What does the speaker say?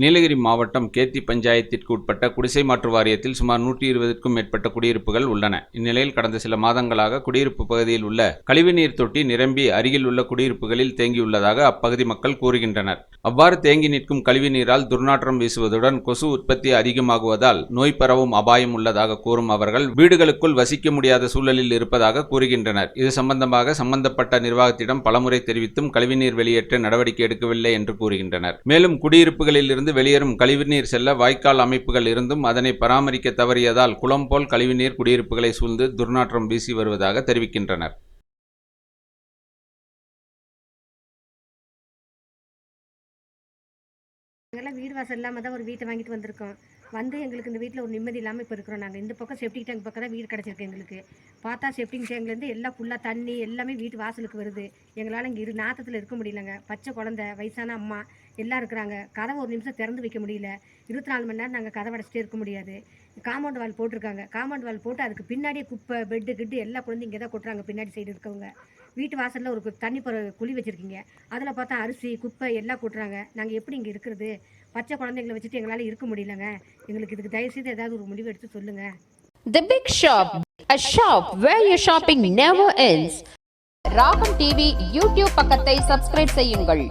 நீலகிரி மாவட்டம் கேத்தி பஞ்சாயத்திற்கு உட்பட்ட குடிசை மாற்று வாரியத்தில் சுமார் நூற்றி இருபதுக்கும் மேற்பட்ட குடியிருப்புகள் உள்ளன. இந்நிலையில் கடந்த சில மாதங்களாக குடியிருப்பு பகுதியில் உள்ள கழிவுநீர் தொட்டி நிரம்பி அருகில் உள்ள குடியிருப்புகளில் தேங்கியுள்ளதாக அப்பகுதி மக்கள் கூறுகின்றனர். அவ்வாறு தேங்கி நிற்கும் கழிவுநீரால் துர்நாற்றம் வீசுவதுடன் கொசு உற்பத்தி அதிகமாகுவதால் நோய் பரவும் அபாயம் உள்ளதாக கூறும் அவர்கள் வீடுகளுக்குள் வசிக்க முடியாத சூழலில் இருப்பதாக கூறுகின்றனர். இது சம்பந்தமாக சம்பந்தப்பட்ட நிர்வாகத்திடம் பலமுறை தெரிவித்தும் கழிவுநீர் வெளியேற்ற நடவடிக்கை எடுக்கவில்லை என்று கூறுகின்றனர். மேலும் குடியிருப்புகளில் இருந்து வெளியேறும் கழிவுநீர் செல்ல வாய்க்கால் அமைப்புகள் இருந்தும் அதனை பராமரிக்க தவறியதால் குளம் போல் கழிவுநீர் குடியிருப்புகளை சூழ்ந்து துர்நாற்றம் வீசி வருவதாக தெரிவிக்கின்றனர். வீடு வாசல் இல்லாமல் தான் ஒரு வீட்டை வாங்கிட்டு வந்திருக்கோம். வந்து எங்களுக்கு இந்த வீட்டில் ஒரு நிம்மதி இல்லாமல் இப்போ இருக்கிறோம் நாங்கள் இந்த பக்கம் செப்டிக் டேங்க் பக்கம் தான் வீடு கிடச்சிருக்கு எங்களுக்கு. பார்த்தா செப்டிக் டேங்க்லேருந்து எல்லாம் ஃபுல்லாக தண்ணி எல்லாமே வீட்டு வாசலுக்கு வருது. எங்களால் இங்கே இரு நாத்தத்தில் இருக்க முடியலங்க. பச்சை குழந்த வயசான அம்மா எல்லாம் இருக்கிறாங்க. கதவை ஒரு நிமிஷம் திறந்து வைக்க முடியல. இருபத்தி நாலு மணி நேரம் நாங்கள் கதவை அடைச்சிட்டே இருக்க முடியாது. காம்பவுண்ட் வால் போட்டிருக்காங்க. காம்பவுண்ட் வால் போட்டு அதுக்கு பின்னாடியே குப்பை பெட்டு கிட்டு எல்லா குழந்தைங்க இங்கே தான் கொட்டுறாங்க பின்னாடி சைடு இருக்கவங்க. வீட்டு வாசலில் ஒரு தண்ணி போகிற குழி வச்சுருக்கீங்க. அதில் பார்த்தா அரிசி குப்பை எல்லாம் கொட்டுறாங்க. நாங்கள் எப்படி இங்கே இருக்கிறது? பச்சை குழந்தைங்களை வச்சுட்டு எங்களால் இருக்க முடியலங்க. எங்களுக்கு இதுக்கு தயவுசெய்து ஏதாவது ஒரு முடிவு எடுத்து சொல்லுங்கள் The Big Shop, a shop where your shopping never ends. Ragam TV YouTube பக்கத்தை சப்ஸ்கிரைப் செய்யுங்கள்